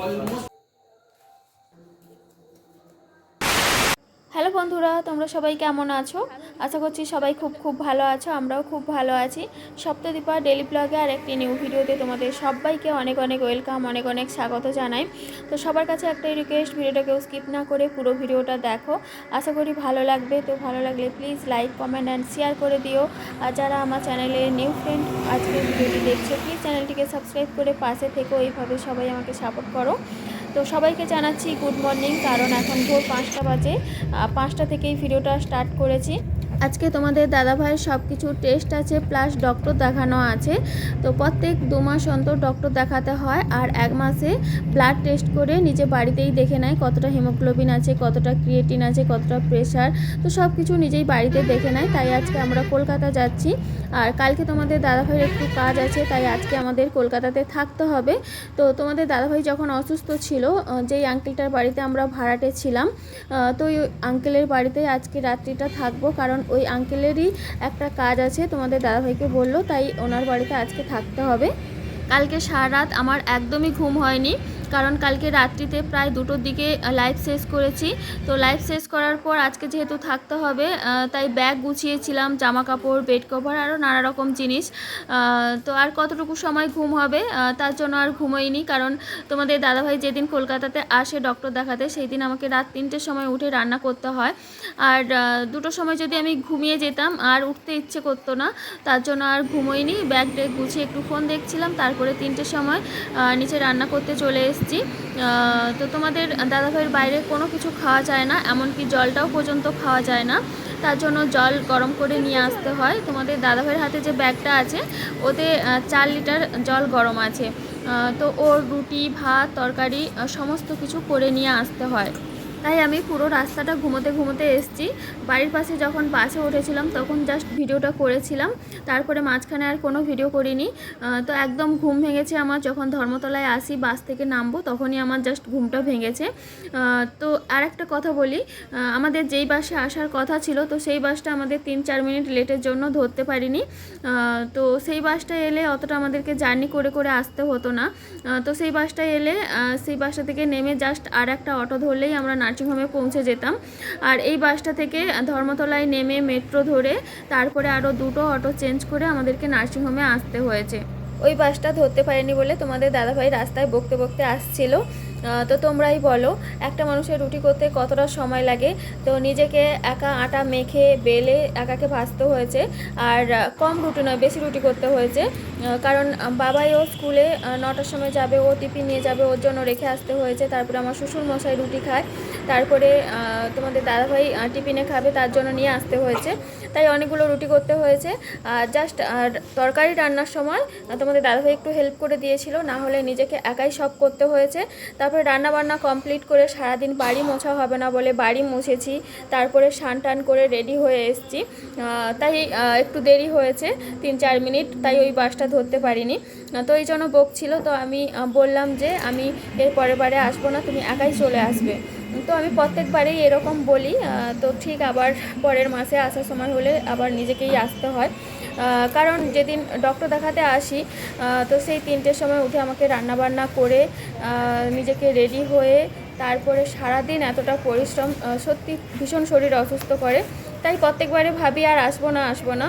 almost বন্ধুরা, তোমরা সবাই কেমন আছো? আশা করছি সবাই খুব খুব ভালো আছো, আমরাও খুব ভালো আছি। সপ্তদীপা ডেলি ব্লগে আর একটি নিউ ভিডিওতে তোমাদের সবাইকে অনেক অনেক ওয়েলকাম, অনেক অনেক স্বাগত জানাই। তো সবার কাছে একটাই রিকোয়েস্ট ভিডিওটাকেও স্কিপ না করে পুরো ভিডিওটা দেখো। আশা করি ভালো লাগবে, তো ভালো লাগলে please like comment and share করে দিও। আর যারা আমার চ্যানেলে নিউ ফ্রেন্ড আজকের ভিডিওটি দেখছ প্লিজ চ্যানেলটিকে সাবস্ক্রাইব করে পাশে থেকো এইভাবে সবাই আমাকে সাপোর্ট করো। তো সবাইকে জানাচ্ছি গুড মর্নিং, কারণ এখন ভোর পাঁচটা বাজে। পাঁচটা থেকেই ভিডিওটা স্টার্ট করেছি। আজকে তোমাদের দাদাভাইয়ের সব কিছু টেস্ট আছে প্লাস ডক্টর দেখানো আছে। তো প্রত্যেক দু মাস অন্তর ডক্টর দেখাতে হয়, আর এক মাসে ব্লাড টেস্ট করে নিজে বাড়িতেই দেখে নেয় কতটা হিমোগ্লোবিন আছে, কতটা ক্রিয়েটিন আছে, কতটা প্রেশার তো সব কিছু নিজেই বাড়িতে দেখে নেয়, তাই আজকে আমরা কলকাতা যাচ্ছি। আর কালকে তোমাদের দাদাভাইয়ের একটু কাজ আছে, তাই আজকে আমাদের কলকাতাতে থাকতে হবে। তো তোমাদের দাদাভাই যখন অসুস্থ ছিল যেই আঙ্কেলটার বাড়িতে আমরা ভাড়াটে ছিলাম তো ওই আঙ্কেলের বাড়িতে আজকে রাত্রিটা থাকব, কারণ ওই আঙ্কেলেরই একটা কাজ আছে। তোমাদের দাদাভাইকে বলল, তাই ওনার বাড়িতে আজকে থাকতে হবে। কালকে সারা রাত আমার একদমই ঘুম হয়নি। কারণ কালকে রাত্রিতে প্রায় দুটোর দিকে লাইভ শেষ করেছি। তো লাইভ শেষ করার পর আজকে যেহেতু থাকতে হবে তাই ব্যাগ গুছিয়েছিলাম জামা কাপড় বেড কভার আরও নানা রকম জিনিস। তো আর কতটুকু সময় ঘুম হবে তার জন্য আর ঘুমোইনি। কারণ তোমাদের দাদাভাই যেদিন কলকাতাতে আসে ডক্টর দেখাতে সেই দিন আমাকে রাত তিনটের সময় উঠে রান্না করতে হয়। আর দুটোর সময় যদি আমি ঘুমিয়ে যেতাম, আর উঠতে ইচ্ছে করতো না, তার জন্য আর ঘুমোইনি। ব্যাগ ট্যাগ গুছিয়ে একটু ফোন দেখছিলাম, তারপরে তিনটের সময় নিচে রান্না করতে চলে এসেছি। আহ, তো তোমাদের দাদাভাইয়ের বাইরে কোনো কিছু খাওয়া যায় না এমনকি জলটাও পর্যন্ত খাওয়া যায় না। তার জন্য জল গরম করে নিয়ে আসতে হয়। তোমাদের দাদাভাইয়ের হাতে যে ব্যাগটা আছে ওতে চার লিটার জল গরম আছে। তো ওর রুটি ভাত তরকারি সমস্ত কিছু করে নিয়ে আসতে হয়। তাই আমি পুরো রাস্তাটা ঘুমোতে ঘুমোতে এসেছি। বাড়ির পাশে যখন বাসে উঠেছিলাম তখন জাস্ট ভিডিওটা করেছিলাম। তারপরে মাঝখানে আর কোনো ভিডিও করিনি। তো একদম ঘুম ভেঙেছে আমার। যখন ধর্মতলায় আসি, বাস থেকে নামবো, তখনই আমার জাস্ট ঘুমটা ভেঙেছে। তো আর একটা কথা বলি। আমাদের যেই বাসে আসার কথা ছিল, তো সেই বাসটা আমাদের তিন চার মিনিট লেটের জন্য ধরতে পারিনি। তো সেই বাসটা এলে অতটা আমাদেরকে জার্নি করে করে আসতে হতো না। তো সেই বাসটা এলে সেই বাসটা থেকে নেমে জাস্ট আর একটা অটো ধরলেই আমরা নার্সিংহোমে পৌঁছে যেতাম। আর এই বাসটা থেকে ধর্মতলায় নেমে মেট্রো ধরে তারপরে আরও দুটো অটো চেঞ্জ করে আমাদেরকে নার্সিংহোমে আসতে হয়েছে। ওই বাসটা ধরতে পারেনি বলে তোমাদের দাদাভাই রাস্তায় বকতে বকতে আসছিল। তো তোমরাই বলো, একটা মানুষের রুটি করতে কতটা সময় লাগে? তো নিজেকে একা আটা মেখে বেলে একাকে ভাজতে হয়েছে। আর কম রুটি নয়, বেশি রুটি করতে হয়েছে। কারণ বাবাই ও স্কুলে নটার সময় যাবে, ও টিফিন নিয়ে যাবে, ওর জন্য রেখে আসতে হয়েছে। তারপরে আমার শ্বশুর মশাই রুটি খায়। তারপরে তোমাদের দাদাভাই টিফিনে খাবে, তার জন্য নিয়ে আসতে হয়েছে। তাই অনেকগুলো রুটি করতে হয়েছে। জাস্ট তরকারি রান্নার সময় তোমাদের দাদাভাই একটু হেল্প করে দিয়েছিল, না হলে নিজেকে একাই সব করতে হয়েছে। তারপরে রান্না বান্না কমপ্লিট করে সারাদিন বাড়ি মোছা হবে না বলে বাড়ি মুছেছি। তারপরে স্নান টান করে রেডি হয়ে এসেছি। তাই একটু দেরি হয়েছে, তিন চার মিনিট, তাই ওই বাসটা ধরতে পারিনি। তো এই জন্য বকছিল। তো আমি বললাম যে, আমি এর পরের বারে আসব না, তুমি একাই চলে আসবে। তো আমি প্রত্যেকবারেই এরকম বলি তো ঠিক আবার পরের মাসে আসার সময় হলে আবার নিজেকেই আসতে হয়। কারণ যেদিন ডক্টর দেখাতে আসি তো সেই তিনটের সময় উঠে আমাকে রান্নাবান্না করে নিজেকে রেডি হয়ে তারপরে সারাদিন এতটা পরিশ্রম সত্যি ভীষণ শরীর অসুস্থ করে। তাই প্রত্যেকবারে ভাবি আর আসব না আসব না।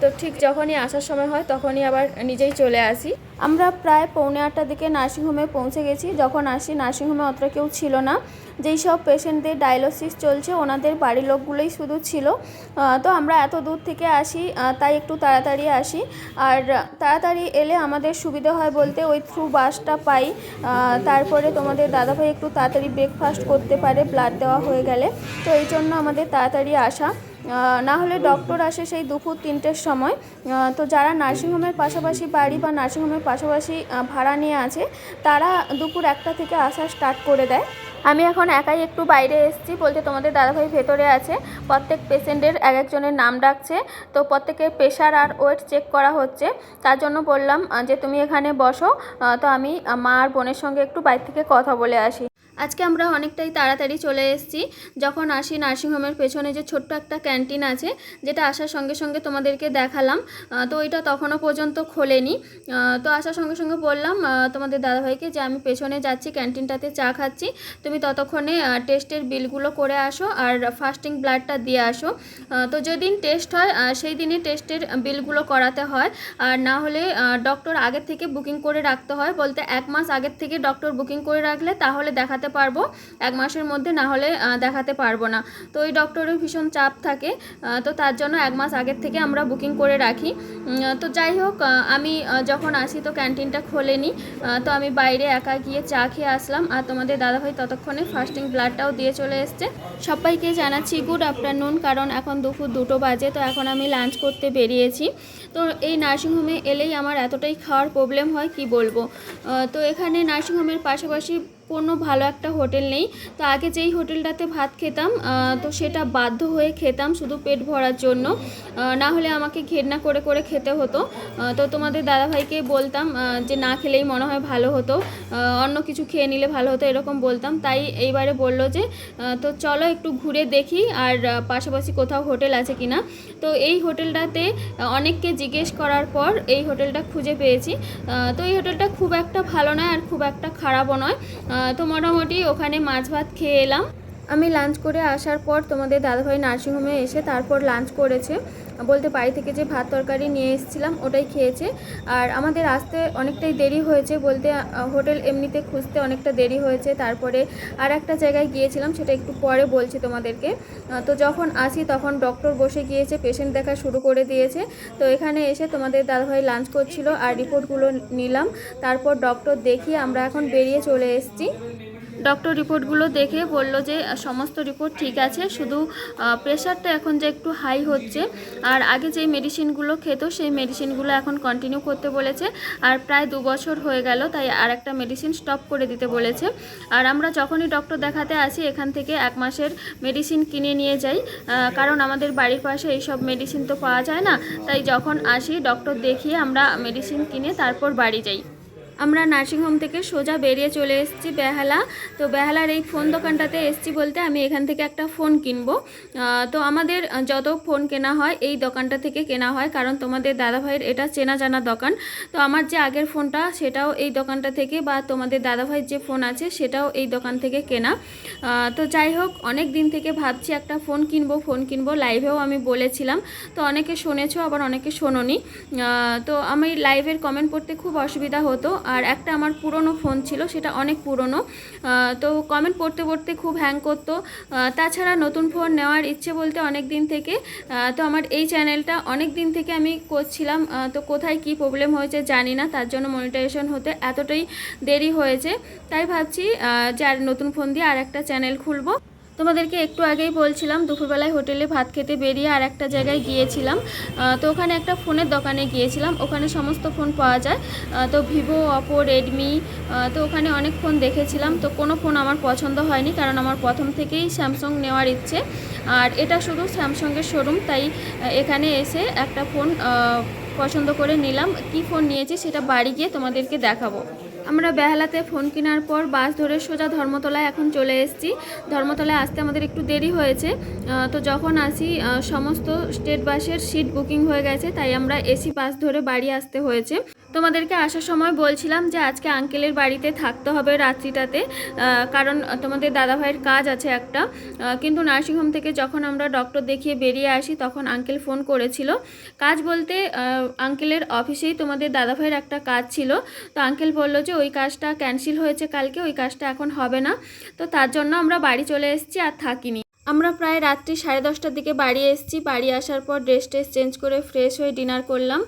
তো ঠিক যখনই আসার সময় হয়, তখনই আবার নিজেই চলে আসি। আমরা প্রায় পৌনে আটটার দিকে নার্সিংহোমে পৌঁছে গেছি। যখন আসি, নার্সিংহোমে অতটা কেউ ছিল না। যেই সব পেশেন্টদের ডায়ালিসিস চলছে, ওনাদের বাড়ির লোকগুলোই শুধু ছিল। তো আমরা এত দূর থেকে আসি তাই একটু তাড়াতাড়ি আসি। আর তাড়াতাড়ি এলে আমাদের সুবিধা হয় বলতে ওই থ্রু বাসটা পাই। তারপরে তোমাদের দাদাভাই একটু তাড়াতাড়ি ব্রেকফাস্ট করতে পারে ব্লাড দেওয়া হয়ে গেলে। তো এই জন্য আমাদের তাড়াতাড়ি আসা। না হলে ডক্টর আসে সেই দুপুর তিনটের সময়। তো যারা নার্সিংহোমের পাশাপাশি বাড়ি বা নার্সিংহোমের পাশাপাশি ভাড়া নিয়ে আছে, তারা দুপুর একটা থেকে আসা স্টার্ট করে দেয়। আমি এখন একাই একটু বাইরে এসেছি, বলতে তোমাদের দাদাভাই ভেতরে আছে। প্রত্যেক পেশেন্টের এক একজনের নাম ডাকছে। তো প্রত্যেকের প্রেশার আর ওয়েট চেক করা হচ্ছে। তার জন্য বললাম যে তুমি এখানে বসো। তো আমি মা আর বোনের সঙ্গে একটু বাইরে থেকে কথা বলে আসি। আজকে আমরা অনেকটাই তাড়াতাড়ি চলে এসেছি। যখন আসি নার্সিংহোমের পেছনে যে ছোট্ট একটা ক্যান্টিন আছে, যেটা আসার সঙ্গে সঙ্গে তোমাদেরকে দেখালাম। তো ওইটা তখনও পর্যন্ত খোলেনি। তো আসার সঙ্গে সঙ্গে বললাম তোমাদের দাদাভাইকে যে আমি পেছনে যাচ্ছি, ক্যান্টিনটাতে চা খাচ্ছি। তুমি ততক্ষণে টেস্টের বিলগুলো করে আসো আর ফাস্টিং ব্লাডটা দিয়ে আসো। তো যেদিন টেস্ট হয় সেই দিনই টেস্টের বিলগুলো করাতে হয়। আর না হলে ডক্টর আগের থেকে বুকিং করে রাখতে হয়। বলতে এক মাস আগের থেকে ডক্টর বুকিং করে রাখলে, তাহলে দেখাতে পারব। এক মাসের মধ্যে না হলে দেখাতে পারব না। তো ওই ডক্টরের ভীষণ চাপ থাকে। তো তার জন্য এক মাস আগের থেকে আমরা বুকিং করে রাখি। তো যাই হোক আমি যখন আসি তো ক্যান্টিনটা খোলেনি। তো আমি বাইরে একা গিয়ে চা খেয়ে আসলাম। আর তোমাদের দাদাভাই ততক্ষণে ফাস্টিং ব্লাডটাও দিয়ে চলে এসছে। সবাইকে জানাচ্ছি গুড আফটারনুন কারণ এখন দুপুর দুটো বাজে, তো এখন আমি লাঞ্চ করতে বেরিয়েছি। তো এই নার্সিংহোমে এলেই আমার এতটাই খাওয়ার প্রবলেম হয়, কি বলব? তো এখানে নার্সিংহোমের পাশাপাশি কোনো ভালো একটা হোটেল নেই। তো আগে যেই হোটেলটাতে ভাত খেতাম তো সেটা বাধ্য হয়ে খেতাম শুধু পেট ভরার জন্য। না হলে আমাকে ঘেন্না করে করে খেতে হতো। তো তোমাদের দাদাভাইকে বলতাম যে না খেলেই মনে হয় ভালো হতো। অন্য কিছু খেয়ে নিলে ভালো হতো এরকম বলতাম। তাই এইবারে বলল যে তো চলো একটু ঘুরে দেখি আর পাশাপাশি কোথাও হোটেল আছে কিনা। তো এই হোটেলটাতে অনেককে জিজ্ঞেস করার পর এই হোটেলটা খুঁজে পেয়েছি। তো এই হোটেলটা খুব একটা ভালো নয় আর খুব একটা খারাপও নয়। তো মোটামুটি ওখানে মাছ ভাত খেয়ে এলাম। আমি লাঞ্চ করে আসার পর তোমাদের দাদাভাই নার্সিংহোমে এসে তারপর লাঞ্চ করেছে। বলতে বাড়ি থেকে যে ভাত তরকারি নিয়ে এসেছিলাম, ওটাই খেয়েছে। আর আমাদের আসতে অনেকটাই দেরি হয়েছে বলতে হোটেল এমনিতে খুঁজতে অনেকটা দেরি হয়েছে। তারপরে আর একটা জায়গায় গিয়েছিলাম, সেটা একটু পরে বলছি তোমাদেরকে। তো যখন আসি তখন ডক্টর বসে গিয়েছে পেশেন্ট দেখা শুরু করে দিয়েছে। তো এখানে এসে তোমাদের দাদাভাই লাঞ্চ করছিল আর রিপোর্টগুলো নিলাম। তারপর ডক্টর দেখিয়ে আমরা এখন বেরিয়ে চলে এসেছি। ডক্টর রিপোর্টগুলো দেখে বলল যে সমস্ত রিপোর্ট ঠিক আছে, শুধু প্রেশারটা এখন যে একটু হাই হচ্ছে। আর আগে যেই মেডিসিনগুলো খেত, সেই মেডিসিনগুলো এখন কন্টিনিউ করতে বলেছে। আর প্রায় দু বছর হয়ে গেল, তাই আর একটা মেডিসিন স্টপ করে দিতে বলেছে। আর আমরা যখনই ডক্টর দেখাতে আসি, এখান থেকে এক মাসের মেডিসিন কিনে নিয়ে যাই। কারণ আমাদের বাড়ির পাশে এইসব মেডিসিন তো পাওয়া যায় না। তাই যখন আসি ডক্টর দেখিয়ে আমরা মেডিসিন কিনে তারপর বাড়ি যাই। আমরা নার্সিংহোম থেকে সোজা বেরিয়ে চলে এসেছি বেহালা। তো বেহালার এই ফোন দোকানটাতে এসেছি বলতে আমি এখান থেকে একটা ফোন কিনবো। তো আমাদের যত ফোন কেনা হয়, এই দোকানটা থেকে কেনা হয়, কারণ তোমাদের দাদাভাইয়ের এটা চেনা জানা দোকান। তো আমার যে আগের ফোনটা সেটাও এই দোকানটা থেকে বা তোমাদের দাদাভাইয়ের যে ফোন আছে, সেটাও এই দোকান থেকে কেনা। তো যাই হোক, অনেক দিন থেকে ভাবছি একটা ফোন কিনবো ফোন কিনবো। লাইভেও আমি বলেছিলাম। তো অনেকে শুনেছো, আবার অনেকে শোনোনি। তো আমি লাইভের কমেন্ট পড়তে খুব অসুবিধা হতো। আর একটা আমার পুরনো ফোন ছিল, সেটা অনেক পুরনো। তো কমেন্ট পড়তে পড়তে খুব হ্যাং করতো। তাছাড়া নতুন ফোন নেওয়ার ইচ্ছে বলতে অনেক দিন থেকে তো আমার এই চ্যানেলটা অনেক দিন থেকে আমি করছিলাম। তো কোথায় কি প্রবলেম হয়েছে জানি না, তার জন্য মনিটাইজেশন হতে এতটাই দেরি হয়েছে। তাই ভাবছি যে আর নতুন ফোন দিয়ে আর একটা চ্যানেল খুলবো। তোমাদেরকে একটু আগেই বলছিলাম, দুপুরবেলায় হোটেলে ভাত খেতে বেরিয়ে আর একটা জায়গায় গিয়েছিলাম। তো ওখানে একটা ফোনের দোকানে গিয়েছিলাম, ওখানে সমস্ত ফোন পাওয়া যায়। তো ভিভো অপো রেডমি তো ওখানে অনেক ফোন দেখেছিলাম। তো কোনো ফোন আমার পছন্দ হয়নি, কারণ আমার প্রথম থেকেই স্যামসং নেওয়ার ইচ্ছে। আর এটা শুধু স্যামসংয়ের শোরুম তাই এখানে এসে একটা ফোন পছন্দ করে নিলাম। কি ফোন নিয়েছি সেটা বাড়ি গিয়ে তোমাদেরকে দেখাবো। আমরা বেহালাতে ফোন কেনার পর বাস ধরে সোজা ধর্মতলায় এখন চলে এসেছি। ধর্মতলায় আসতে আমাদের একটু দেরি হয়েছে। তো যখন আসি সমস্ত স্টেট বাসের সিট বুকিং হয়ে গেছে, তাই আমরা এসি বাস ধরে বাড়ি আসতে হয়েছে। তোমাদেরকে আসার সময় বলছিলাম যে আজকে আঙ্কেলের বাড়িতে থাকতে হবে রাত্রিটাতে কারণ তোমাদের দাদাভাইয়ের কাজ আছে একটা কিন্তু নার্সিংহোম থেকে যখন আমরা ডক্টর দেখিয়ে বেরিয়ে আসি তখন আঙ্কেল ফোন করেছিল। কাজ বলতে আঙ্কেলের অফিসেই তোমাদের দাদাভাইয়ের একটা কাজ ছিল। তো আঙ্কেল বলল যে ওই কাজটা ক্যান্সেল হয়েছে কালকে, ওই কাজটা এখন হবে না। তো তার জন্য আমরা বাড়ি চলে এসেছি আর থাকিনি। আমরা প্রায় রাত্রি সাড়ে দশটার দিকে বাড়ি এসেছি। বাড়ি আসার পর ড্রেস ট্রেস চেঞ্জ করে ফ্রেশ হয়ে ডিনার করলাম।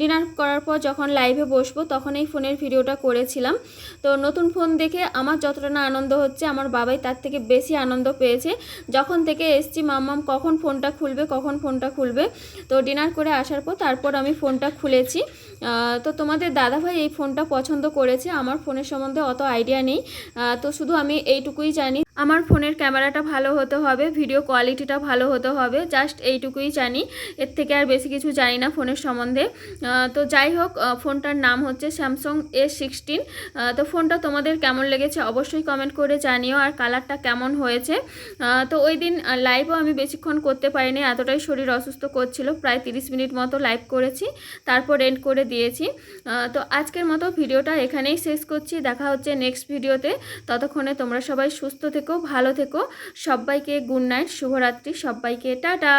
ডিনার করার পর যখন লাইভে বসবো তখন এই ফোনের ভিডিওটা করেছিলাম। তো নতুন ফোন দেখে আমার যতটা না আনন্দ হচ্ছে, আমার বাবাই তার থেকে বেশি আনন্দ পেয়েছে। যখন থেকে এসছি, মাম্মাম কখন ফোনটা খুলবে, কখন ফোনটা খুলবে? তো ডিনার করে আসার পর তারপর আমি ফোনটা খুলেছি। তো তোমাদের দাদাভাই এই ফোনটা পছন্দ করেছে, আমার ফোনের সম্বন্ধে অত আইডিয়া নেই। তো শুধু আমি এইটুকুই জানি, আমার ফোনের ক্যামেরাটা ভালো হতে হবে ভিডিও কোয়ালিটিটা ভালো হতে হবে জাস্ট এইটুকুই জানি। এর থেকে আর বেশি কিছু জানি না ফোনের সম্বন্ধে। তো যাই হোক ফোনটার নাম হচ্ছে স্যামসং এস সিক্সটিন তো ফোনটা তোমাদের কেমন লেগেছে অবশ্যই কমেন্ট করে জানিও, আর কালারটা কেমন হয়েছে। তো ওই দিন লাইভও আমি বেশিক্ষণ করতে পারিনি, এতটাই শরীর অসুস্থ করছিল, প্রায় তিরিশ মিনিট মতো লাইভ করেছি, তারপর এন্ড করে দিয়েছি। তো আজকের মতো ভিডিওটা এখানেই শেষ করছি। দেখা হচ্ছে নেক্সট ভিডিওতে। ততক্ষণে তোমরা সবাই সুস্থ থেকো, ভালো থেকো। সবাইকে গুড নাইট শুভরাত্রি। সবাইকে টাটা!